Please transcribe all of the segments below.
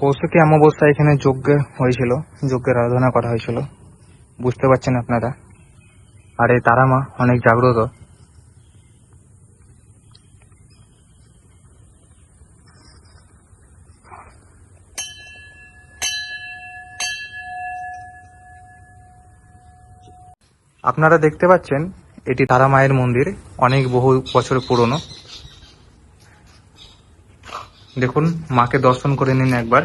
কৌশিকী অমাবস্যা এখানে যজ্ঞ হয়েছিল, যজ্ঞের আরাধনা করা হয়েছিল। বুঝতে পারছেন আপনারা? আর এই তারা মা, অনেক জাগ্রত। আপনারা দেখতে পাচ্ছেন, এটি তারা মায়ের মন্দির, অনেক বহু বছর পুরনো। দেখুন, মাকে দর্শন করে নিন একবার।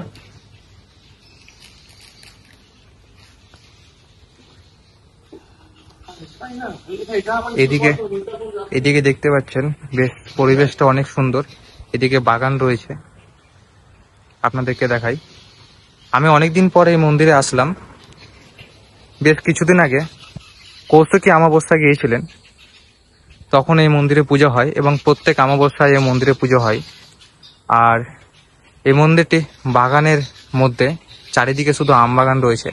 এদিকে এদিকে দেখতে পাচ্ছেন, বেশ, পরিবেশটা অনেক সুন্দর। এদিকে বাগান রয়েছে। আপনাদেরকে দেখাই। আমি অনেকদিন পরে এই মন্দিরে আসলাম। বেশ কিছুদিন আগে কৌশিকী অমাবস্যা গিয়েছিলেন। তখন এই মন্দিরে পুজো হয় এবং প্রত্যেক আমাবস্যায় এই মন্দিরে পুজো হয়। আর এই মন্দিরটি বাগানের মধ্যে, চারিদিকে শুধু আম বাগান রয়েছে,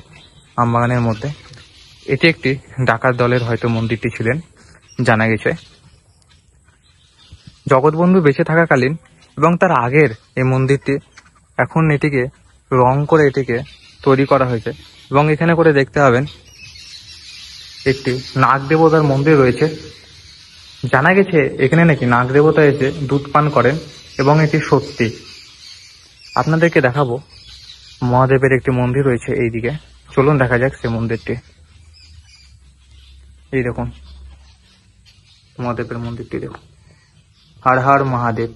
আম বাগানের মধ্যে। এটি একটি ডাকাত দলের হয়তো মন্দিরটি ছিলেন, জানা গেছে। জগৎবন্ধু বেঁচে থাকাকালীন এবং তার আগের এই মন্দিরটি এখন এটিকে রং করে এটিকে তৈরি করা হয়েছে। এবং এখানে করে দেখতে পাবেন, একটি নাগ দেবতার মন্দির রয়েছে। জানা গেছে এখানে নাকি নাগ দেবতা এসে দুধ পান করেন। এবং এটি সত্যি। আপনাদেরকে দেখাবো। মহাদেবের একটি মন্দির রয়েছে এইদিকে। চলুন দেখা যাক সেই মন্দিরটি। এই দেখুন। মহাদেবের মন্দিরটি দেখুন। হর হর মহাদেব।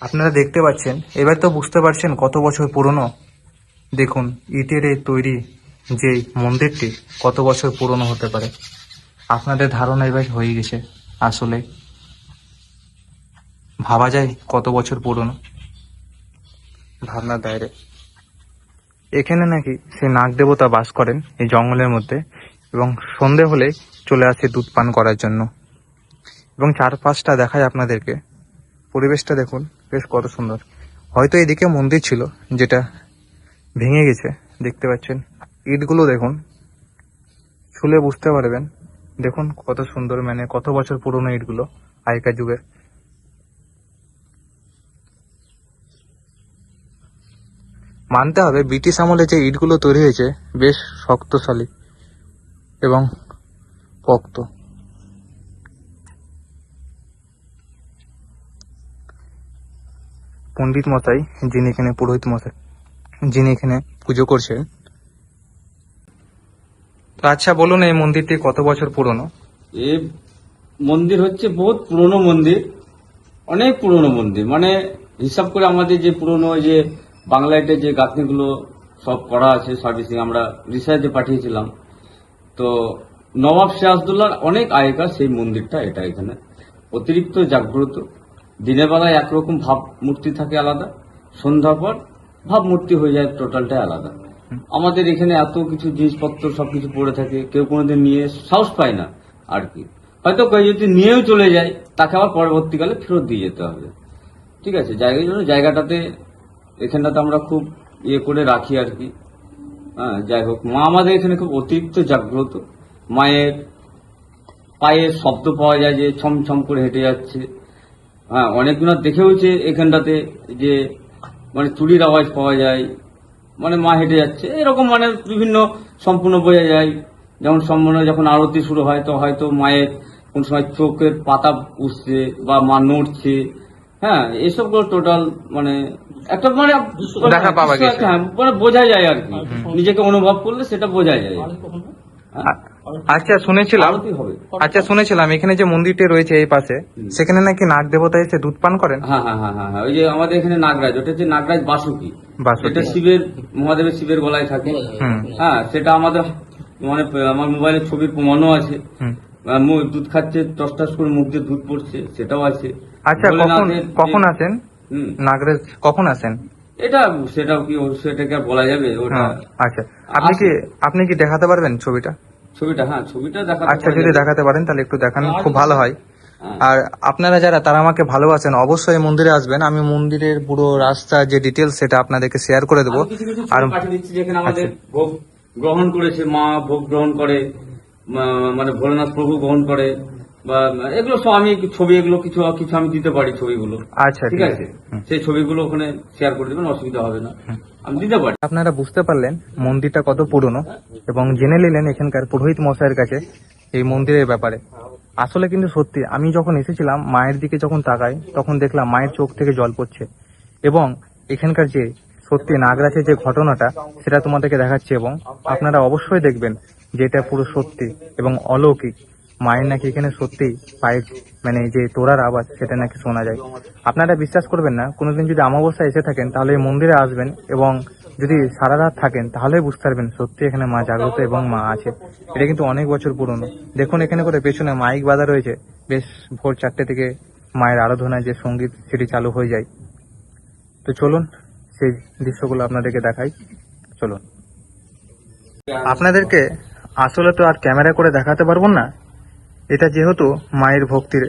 আপনারা দেখতে পাচ্ছেন, এবার তো বুঝতে পারছেন কত বছর পুরনো। দেখুন, ইটের এই তৈরি যে মন্দিরটি কত বছর পুরনো হতে পারে। আপনাদের ধারণা এবার হয়ে গেছে। আসলে ভাবা যায় কত বছর পুরনো। ভাবনার বাইরে এখানে নাকি সে নাগ দেবতা বাস করেন এই জঙ্গলের মধ্যে এবং সন্ধে হলে চলে আসে দুধ পান করার জন্য। এবং চারপাশটা দেখায় আপনাদেরকে। পরিবেশটা দেখুন, বেশ কত সুন্দর। হয়তো এদিকে মন্দির ছিল, যেটা ভেঙে গেছে, দেখতে পাচ্ছেন। ইটগুলো দেখুন। ছুলে বুঝতে পারবেন। দেখুন কত সুন্দর মানে কত বছর পুরনো ইটগুলো আগেকার যুগের। মানতে হবে, ব্রিটিশ আমলে যে ইটগুলো তৈরি হয়েছে বেশ শক্তশালী এবং পোক্ত। পণ্ডিত মশাই, যিনি এখানে, পুরোহিত মশাই, যিনি এখানে পুজো করছেন। তো আচ্ছা বলুন এই মন্দিরটি কত বছর পুরনো? এ মন্দির হচ্ছে বহুত পুরনো মন্দির, অনেক পুরনো মন্দির। মানে হিসাব করে আমাদের যে পুরনো যে বাংলাতে যে গাঁথনিগুলো সব করা আছে সার্ভিসিং আমরা রিসার্চে পাঠিয়েছিলাম। তো নবাব সিরাজদুল্লাহর অনেক আগেকার সেই মন্দিরটা, এটা এখানে। অতিরিক্ত জাগ্রত। দিনের বেলায় একরকম ভাব মূর্তি থাকে আলাদা। সন্ধ্যার পর ভাব মূর্তি হয়ে যায় টোটালটাই আলাদা। আমাদের এখানে এত কিছু জিনিসপত্র, সবকিছু পড়ে থাকে। কেউ কোনোদিন নিয়ে সাহস পায় না আর কি। হয়তো কেউ যদি নিয়েও চলে যায়, তাকে আবার পরবর্তীকালে ফেরত দিয়ে যেতে হবে। ঠিক আছে, জায়গার জন্য জায়গাটাতে এখানটাতে আমরা খুব ইয়ে করে রাখি আর কি। হ্যাঁ যাই হোক, মা আমাদের এখানে খুব অতিরিক্ত জাগ্রত। মায়ের পায়ের শব্দ পাওয়া যায় যে ছম ছম করে হেঁটে যাচ্ছে। হ্যাঁ অনেকগুলো দেখেওছে এখানটাতে যে মানে চুরির আওয়াজ পাওয়া যায় মানে মা হেঁটে যাচ্ছে। এরকম মানে বিভিন্ন সম্পূর্ণ বোঝা যায়। যেমন সম্পূর্ণ যখন আরতি শুরু হয়, তো হয়তো মায়ের কোন সময় চোখের পাতা উঠছে বা মা নড়ছে। হ্যাঁ এসবগুলো টোটাল মানে একটা মানে দেখা পাওয়া গেছে। হ্যাঁ, মানে বোঝা যায় আর কি। নিজেকে অনুভব করলে সেটা বোঝা যায়। আচ্ছা শুনেছিলাম। আচ্ছা শুনেছিলাম এখানে যে মন্দিরটি রয়েছে এই পাশে সেখানে নাকি নাগ দেবতা এসে দুধ পান করেন? হ্যাঁ হ্যাঁ হ্যাঁ হ্যাঁ হ্যাঁ ওই যে আমাদের এখানে নাগরাজ ওটা হচ্ছে নাগরাজ বাসুকি। এটা শিবের মহাদেবের শিবের গলায় থাকে। হুম। হ্যাঁ সেটা আমাদের মানে আমার মোবাইলে ছবির প্রমাণও আছে। দুধ খাচ্ছে টস টস করে মুখ দিয়ে দুধ পড়ছে সেটাও আছে। আচ্ছা কখন কখন আসেন? নাগরাজ কখন আসেন? এটা সেটাও কি সেটাকে বলা যাবে ওটা হ্যাঁ, আচ্ছা। আপনি কি আপনি কি দেখাতে পারবেন ছবিটা? ছবিটা হ্যাঁ ছবিটা দেখা আচ্ছা যদি দেখাতে পারেন তাহলে একটু দেখান খুব ভালো হয়। হ্যাঁ। আর আপনারা যারা তারা আমাকে ভালোবাসেন অবশ্যই মন্দিরে আসবেন। আমি মন্দিরের পুরো রাস্তা যে ডিটেলস সেটা আপনাদেরকে শেয়ার করে দেবো। আর যেখানে আমাদের আচ্ছা। ভোগ গ্রহণ করেছে মা ভোগ গ্রহণ করে। মানে ভোলেনাথ প্রভু গ্রহণ করে বা এগুলো সব আমি ছবি এগুলো কিছু কিছু আমি দিতে পারি ছবিগুলো। আচ্ছা ঠিক আছে? সেই ছবিগুলো ওখানে শেয়ার করে দেবেন অসুবিধা হবে না। আমি দিতে পারি। আপনারা বুঝতে পারলেন মন্দিরটা কত পুরনো এবং জেনে নিলেন এখানকার পুরোহিত মশাইয়ের কাছে এই মন্দিরের ব্যাপারে। আসলে কিন্তু সত্যি আমি যখন এসেছিলাম মায়ের দিকে যখন তাকাই তখন দেখলাম মায়ের চোখ থেকে জল পড়ছে। এবং এখানকার যে সত্যি নাগরাজের যে ঘটনাটা সেটা তোমাদেরকে দেখাচ্ছে এবং আপনারা অবশ্যই দেখবেন। যে এটা পুরো সত্যি এবং অলৌকিক। মায়ের নাকি এখানে সত্যি পায়ের মানে যে তোরার আওয়াজ, সেটা নাকি শোনা যায়। আপনারা বিশ্বাস করবেন না, কোনোদিন যদি অমাবস্যায় এসে থাকেন, তাহলে এই মন্দিরে আসবেন এবং যদি সারা রাত থাকেন, তাহলে বুঝতে পারবেন সত্যি এখানে মা জাগ্রত এবং মা আছে। এটা কিন্তু অনেক বছর পুরনো। দেখুন এখানে করে পেছনে মাইক বাঁধা রয়েছে। বেশ ভোর চারটে থেকে মায়ের আরাধনায় যে সংগীত, সেটি চালু হয়ে যায়। তো চলুন, সেই দৃশ্যগুলো আপনাদেরকে দেখাই। চলুন। আপনাদেরকে আসলে তো আর ক্যামেরা করে দেখাতে পারব না। এটা যেহেতু মায়ের ভক্তির।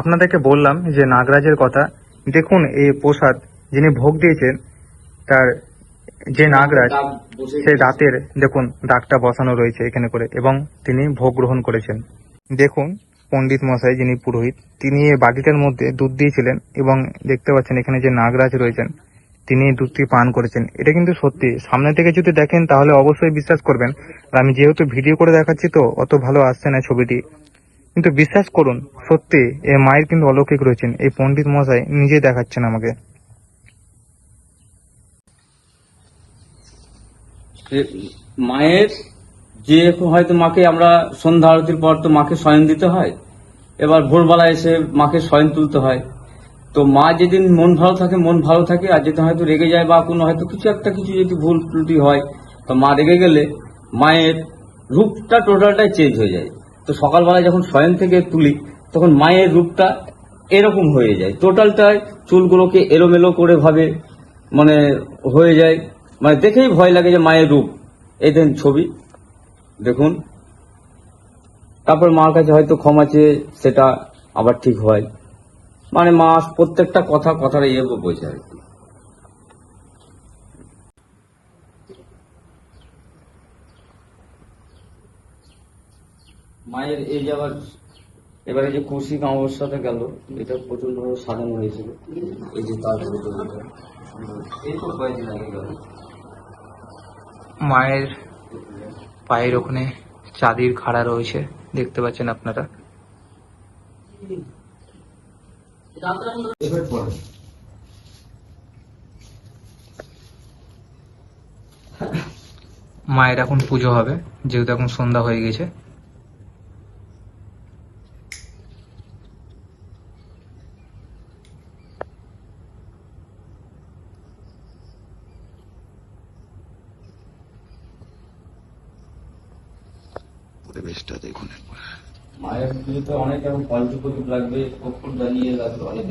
আপনাদেরকে বললাম যে নাগরাজের কথা দেখুন এই প্রসাদ যিনি ভোগ দিয়েছেন তার যে নাগরাজ সেই দাঁতের দেখুন দাগটা বসানো রয়েছে এখানে করে এবং তিনি ভোগ গ্রহণ করেছেন। দেখুন পণ্ডিত মশাই যিনি পুরোহিত তিনি এই বাটিটার মধ্যে দুধ দিয়েছিলেন এবং দেখতে পাচ্ছেন এখানে যে নাগরাজ রয়েছেন। তিনি দুধটি পান করেছেন। এটা কিন্তু সত্যি। সামনে থেকে যদি দেখেন, তাহলে অবশ্যই বিশ্বাস করবেন। আর আমি যেহেতু ভিডিও করে দেখাচ্ছি, তো অত ভালো আসছে না ছবিটি। কিন্তু বিশ্বাস করুন, সত্যি, এ মায়ের কিন্তু অলৌকিক রয়েছেন এই পণ্ডিত মশাই নিজে দেখাচ্ছেন আমাকে। মায়ের যে হয়তো মাকে আমরা সন্ধ্যা আরতির পর তো মাকে শয়ন দিতে হয়। এবার ভোরবেলা এসে মাকে শয়ন তুলতে হয়। তো মা যেদিন মন ভালো থাকে, মন ভালো থাকে, আর যেদিন হয়তো রেগে যায় বা কোনো, হয়তো কিছু একটা কিছু যদি ভুল ত্রুটি হয়, তো মা রেগে গেলে মায়ের রূপটা টোটালটাই চেঞ্জ হয়ে যায়। তো সকালবেলা যখন শয়ন থেকে তুলি, তখন মায়ের রূপটা এরকম হয়ে যায়। টোটালটাই চুলগুলোকে এলোমেলো করে ভাবে মানে হয়ে যায়। মানে দেখেই ভয় লাগে যে মায়ের রূপ। এই দেন ছবি, দেখুন। তারপর মার কাছে হয়তো ক্ষমা চেয়ে সেটা আবার ঠিক হয়। মানে মা প্রত্যেকটা কথা কথার ইয়ে বোঝে আর কি। মায়ের এই যে আবার এবারে যে কৌশিক অমাবস্যাটা গেল এটা প্রচণ্ড সাজানো হয়েছিল। এই যে তার এই তো কয়েকদিন আগে গেল। মায়ের পায়ের ওখানে চাঁদির খাড়া রয়েছে দেখতে পাচ্ছেন আপনারা? মায়ের এখন পুজো হবে যেহেতু এখন সন্ধ্যা হয়ে গেছে পরিবেশটা দেখুন একবার মায়ের পুজোতে অনেক এখন পঞ্চপ্রদীপ লাগবে কখন দাঁড়িয়ে লাগবে। অনেক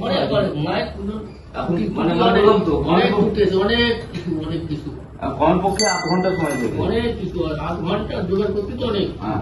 মানে বললাম তো, অনেক কিছু অনেক কিছু কমপক্ষে আধ ঘণ্টা সময় দেবে। অনেক কিছু আধ ঘণ্টা জোগাড় করতে তো অনেক। হ্যাঁ।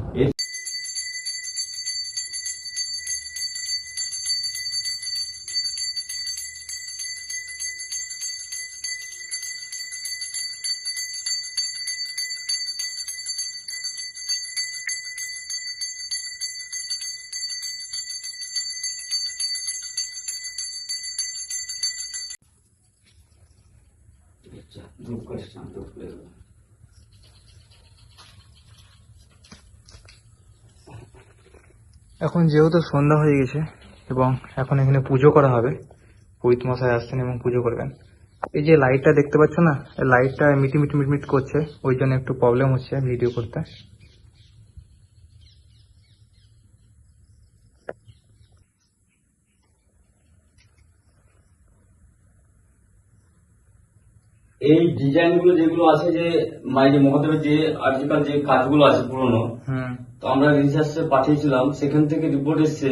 question, এখন যেহেতু সন্ধ্যা হয়ে গেছে এবং এখন এখানে পুজো করা হবে পুরোহিত মশাই আসছেন এবং পুজো করবেন। এই যে লাইটটা দেখতে পাচ্ছ না লাইটটা মিটি মিটমিট করছে ওই জন্য একটু প্রবলেম হচ্ছে ভিডিও করতে। এই ডিজাইনগুলো যেগুলো আছে যে মানে মহাদেবের যে আজকাল যে কাজগুলো আছে পুরনো হুম। তো আমরা রিসার্চে পাঠিয়েছিলাম সেখান থেকে রিপোর্ট এসছে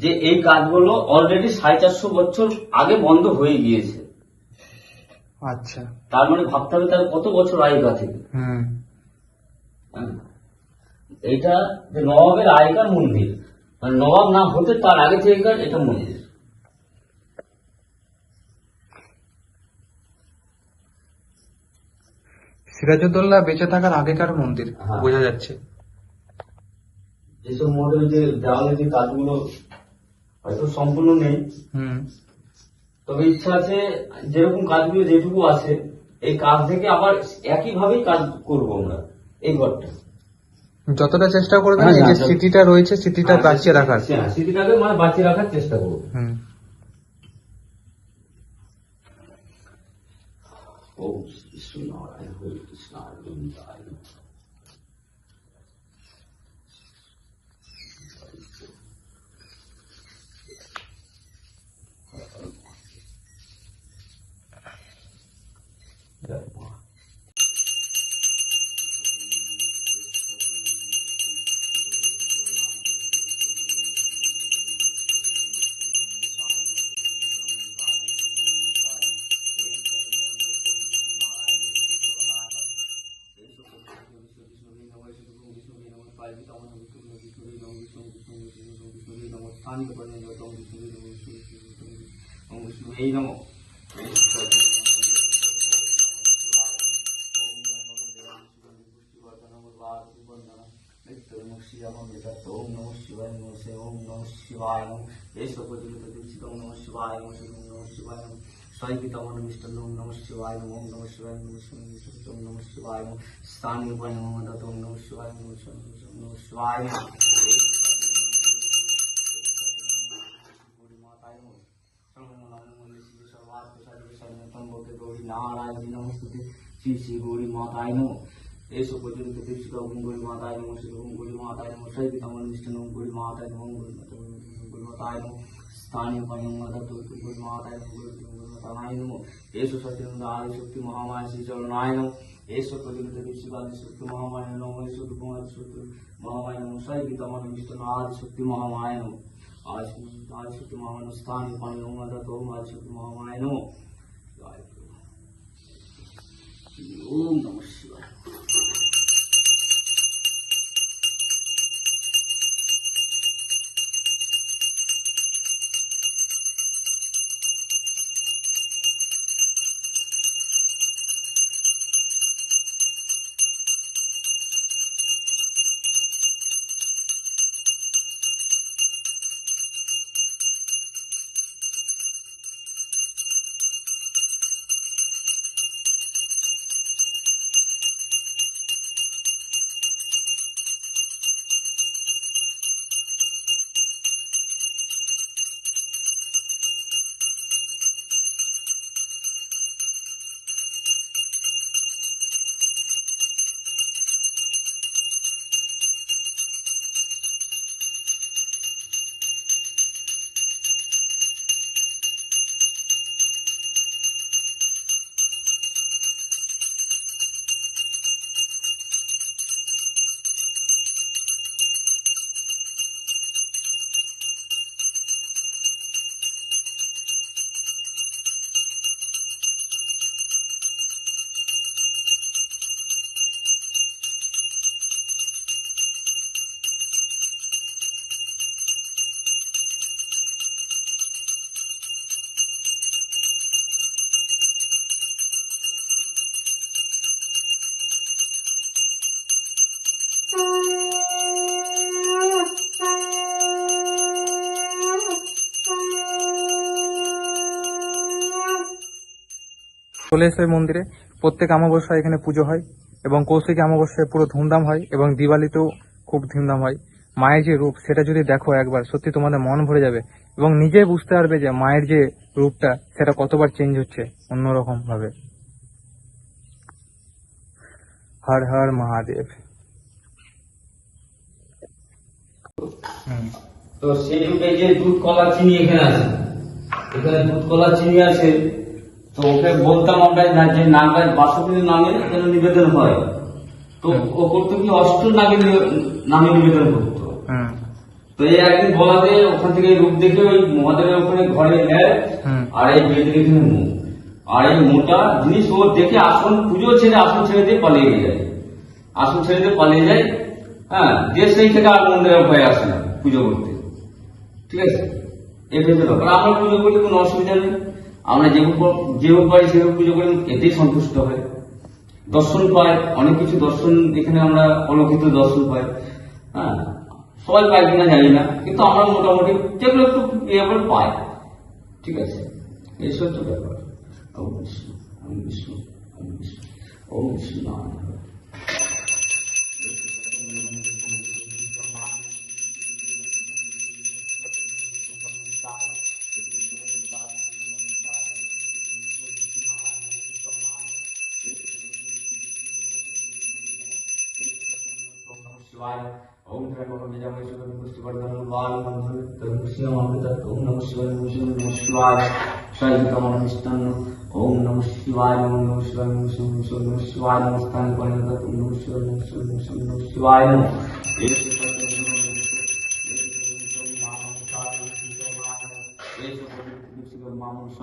যে এই কাজগুলো অলরেডি সাড়ে চারশো বছর আগে বন্ধ হয়ে গিয়েছে। আচ্ছা। তার মানে ভাবতে হবে তার কত বছর আগেকার থেকে। হুম। হ্যাঁ। এইটা যে নবাবের আগেকার মন্দির মানে নবাব না হতে তার আগে থেকে এটা মন্দির। সিরাজউদ্দৌলা বেঁচে থাকার আগেকার মন্দির। হ্যাঁ। বোঝা যাচ্ছে। যেসব মহাদেবের যে দেওয়ালে যে কাজগুলো হয়তো সম্পূর্ণ নেই তবে ইচ্ছা আছে যেরকম কাজগুলো যেটুকু আছে এই কাজ থেকে আবার একইভাবেই কাজ করব আমরা এই ঘরটা। যতটা চেষ্টা করবেন হ্যাঁ, এই যে হ্যাঁ, স্মৃতিটা রয়েছে স্মৃতিটা বাঁচিয়ে রাখার। হ্যাঁ, স্মৃতিটাকে মানে বাঁচিয়ে রাখার চেষ্টা করব। হুম। ও জয় মা। এই নমঃ ওম নমঃ শিবায় নমঃ ওম নমঃ শিবায় নমঃ এই সকলগুলো দিচ্ছি ওম নমঃ শিবায় নমঃ ওম নমঃ শিবায় নমঃ সাই পিতা মন মিষ্টন ওম নমঃ শিবায় নমঃ ওম নমঃ শিবায় নমঃ ওম নমঃ শিবায় নমঃ স্থানীয় উপায় নমঃ দত্ত ওম নমঃ শিবায় নমঃ ওম নমঃ শিবায় নমঃ নারায়ণ নমস্তুতে শ্রী শ্রী গৌরী মাতায় নম এসো পর্যন্ত দীক্ষিত ওম গৌরী ఏసు పొద్దున ప్రతిష్ఠిగా ఓం గుడి మాతాయ నమో శ్రీ ఓం గుడి మాతాయ నమో శ్రీ తమన్ విష్ణు ఓం గుడి మాతాయ నమో గుడి మాతాయ నమో స్థానియ పయం మదతు గుడి మాతాయ గుడి మాతాయ నమో ఏసు సత్యం ఆది శక్తి మహామాయ శ్రీ చరణాయ నమో ఏసు పొద్దున ప్రతిష్ఠిగా ఆది శక్తి మహామాయ నమో ఏసు కుమారి శక్తి మహామాయ నమో శ్రీ తమన్ విష్ణు ఆది శక్తి మహామాయ నమో ఆది ఆది శక్తి మహామాయ స్థానియ పయం మదతు ఆది శక్తి మహామాయ నమో ఓం నమః శివాయ চলে এসে মন্দিরে। প্রত্যেক অমাবস্যায় এখানে পুজো হয় এবং কৌশিকী অমাবস্যায় পুরো ধুমধাম হয় এবং দিওয়ালিতেও খুব ধুমধাম হয়। মায়ের যে রূপ, সেটা যদি দেখো একবার, সত্যি তোমাদের মন ভরে যাবে এবং নিজে বুঝতে পারবে যে মায়ের যে রূপটা, সেটা কতবার চেঞ্জ হচ্ছে অন্যরকম ভাবে হর হর মহাদেব। তো সেই রূপে যে দুধ, কলা, চিনি এখানে আছে। এখানে দুধ, কলা, চিনি আছে। তো ওকে বলতাম আমরা না যে নাগায় বাসন্তী নামে যেন নিবেদন হয়। তো ও করতো কি অষ্ট নাগে নামে নিবেদন করতো। হুম তো এই একদিন বলাতে ওখান থেকে রূপ দেখে ওই মহাদেবের ওখানে ঘরে নেয় আর এই বেদ দেখে মুখ আর এই মোটা জিনিস ও দেখে আসন পুজো ছেড়ে আসন ছেড়ে দিয়ে পালিয়ে যায়। আসন ছেড়ে দিয়ে পালিয়ে যায় হ্যাঁ দিয়ে সেই থেকে আর মন্দিরে ভয়ে আসে না পুজো করতে। ঠিক আছে? এই ভেবে ব্যাপার আমরা পুজো করি কোনো অসুবিধা নেই। আমরা যে যেভাবে পারি সেভাবে পুজো করি এতেই সন্তুষ্ট হয় দর্শন পাই, অনেক কিছু দর্শন এখানে আমরা অলৌকিত দর্শন পাই। হ্যাঁ সবাই পায় কিনা জানি না, কিন্তু আমরা মোটামুটি যেগুলো একটু ইয়ে করে পাই। ঠিক আছে? এইসব তো ব্যাপার। ওম বিষ্ণু ওম বিষ্ণু ওম বিষ্ণু शिवाय ओम त्र्यंबकं यजामहे सुगन्धिं पुष्टिवर्धनं वायुमण्डलं तदुष्यमामृतत् ओम नमः शिवाय ओम नमः शिवाय शैलकमलमिष्टान्न ओम नमः शिवाय ओम नमः शिवाय ओम नमः शिवाय नमस्तानि परिणतत् ओम नमः शिवाय नमः शिवाय नमः शिवाय नमः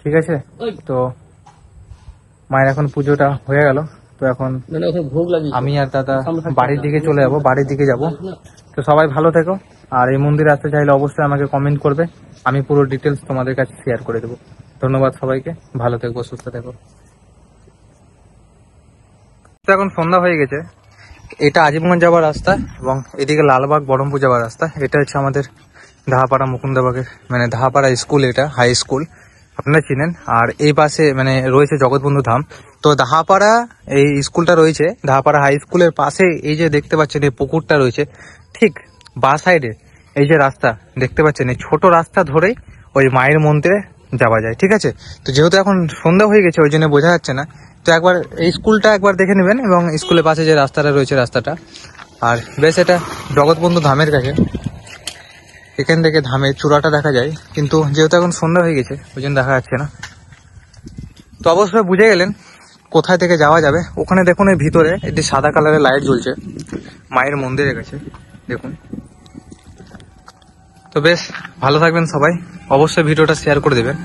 ঠিক আছে? তো মায়ের এখন পুজোটা হয়ে গেল তো এখন আমি আর দাদা বাড়ির দিকে চলে যাব বাড়ির দিকে যাব। তো সবাই ভালো থেকো আর এই মন্দিরে আসতে চাইলে অবশ্যই আমাকে কমেন্ট করবে আমি পুরো ডিটেলস তোমাদের কাছে শেয়ার করে দেবো। ধন্যবাদ সবাইকে ভালো থেকো সুস্থ থেকো। তো এখন সন্ধ্যা হয়ে গেছে এটা আজিমগঞ্জ যাওয়ার রাস্তা এবং এদিকে লালবাগ বহরমপুর যাওয়ার রাস্তা। এটা হচ্ছে আমাদের ধাহাপাড়া মুকুন্দবাগের মানে ধাহাপাড়া স্কুল এটা হাই স্কুল আপনারা চিনেন। আর এই পাশে মানে রয়েছে জগৎবন্ধু ধাম। তো দাহাপাড়া এই স্কুলটা রয়েছে। দাহাপাড়া হাই স্কুলের পাশে এই যে দেখতে পাচ্ছেন, এই পুকুরটা রয়েছে। ঠিক বা সাইডে এই যে রাস্তা, দেখতে পাচ্ছেন, এই ছোট রাস্তা ধরেই ওই মায়ের মন্দিরে যাওয়া যায়। ঠিক আছে? তো যেহেতু এখন সন্ধ্যা হয়ে গেছে, ওই জন্য বোঝা যাচ্ছে না। তো একবার এই স্কুলটা একবার দেখে নেবেন এবং স্কুলের পাশে যে রাস্তাটা রয়েছে, রাস্তাটা। আর বেশ, এটা জগৎবন্ধু ধামের কাছে। এখান থেকে ধামের চূড়াটা দেখা যায়, কিন্তু যেহেতু এখন সন্ধ্যা হয়ে গেছে, ওই জন্য দেখা যাচ্ছে না। তো অবশ্যই বুঝে গেলেন কোথায় থেকে যাওয়া যাবে। ওখানে দেখুন এই ভিতরে একটি সাদা কালারের লাইট জ্বলছে, মায়ের মন্দিরের কাছে, দেখুন। তো বেশ, ভালো থাকবেন সবাই। অবশ্যই ভিডিওটা শেয়ার করে দেবেন।